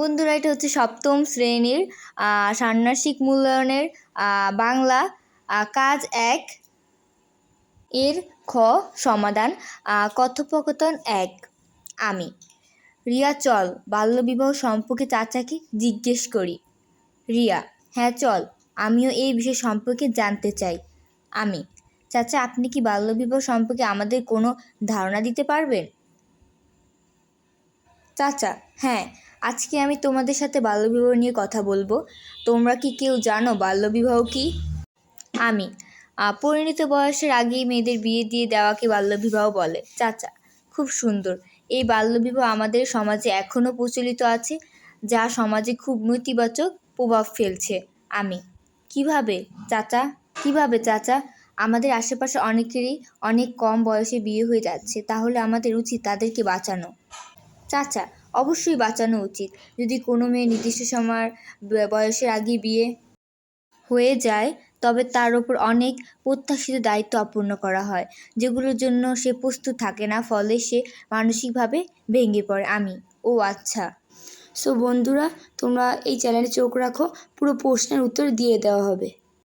বন্ধুরা, এটা হচ্ছে সপ্তম শ্রেণির ষান্মাসিক মূল্যায়নের বাংলা কাজ এক এর খ সমাধান কথোপকথন এক। আমি, রিয়া, চল, বাল্যবিবাহ সম্পর্কে চাচাকে জিজ্ঞেস করি। রিয়া হ্যাঁ চল, আমিও এই বিষয় সম্পর্কে জানতে চাই। আমি, চাচা, আপনি কি বাল্যবিবাহ সম্পর্কে আমাদের কোনো ধারণা দিতে পারবেন? চাচা হ্যাঁ আজকে আমি তোমাদের সাথে বাল্যবিবাহ নিয়ে কথা বলব। তোমরা কি কেউ জানো বাল্যবিবাহ কি? আমি পরিণত বয়সের আগেই মেয়েদের বিয়ে দিয়ে দেওয়াকে বাল্যবিবাহ বলে। চাচা, খুব সুন্দর। এই বাল্যবিবাহ আমাদের সমাজে এখনও প্রচলিত আছে, যা সমাজে খুব নেতিবাচক প্রভাব ফেলছে। আমি, কীভাবে? চাচা কীভাবে চাচা? আমাদের আশেপাশে অনেকেরই অনেক কম বয়সে বিয়ে হয়ে যাচ্ছে, তাহলে আমাদের উচিত তাদেরকে বাঁচানো। চাচা অবশ্যই বাঁচানো উচিত। যদি কোনো মেয়ে নির্দিষ্ট সময়ের বয়সের আগে বিয়ে হয়ে যায়, তবে তার ওপর অনেক প্রত্যাশিত দায়িত্ব অপূর্ণ করা হয়, যেগুলোর জন্য সে প্রস্তুত থাকে না, ফলে সে মানসিকভাবে ভেঙে পড়ে। আমি, ও আচ্ছা। সো বন্ধুরা, তোমরা এই চ্যানেলে চোখ রাখো, পুরো প্রশ্নের উত্তর দিয়ে দেওয়া হবে।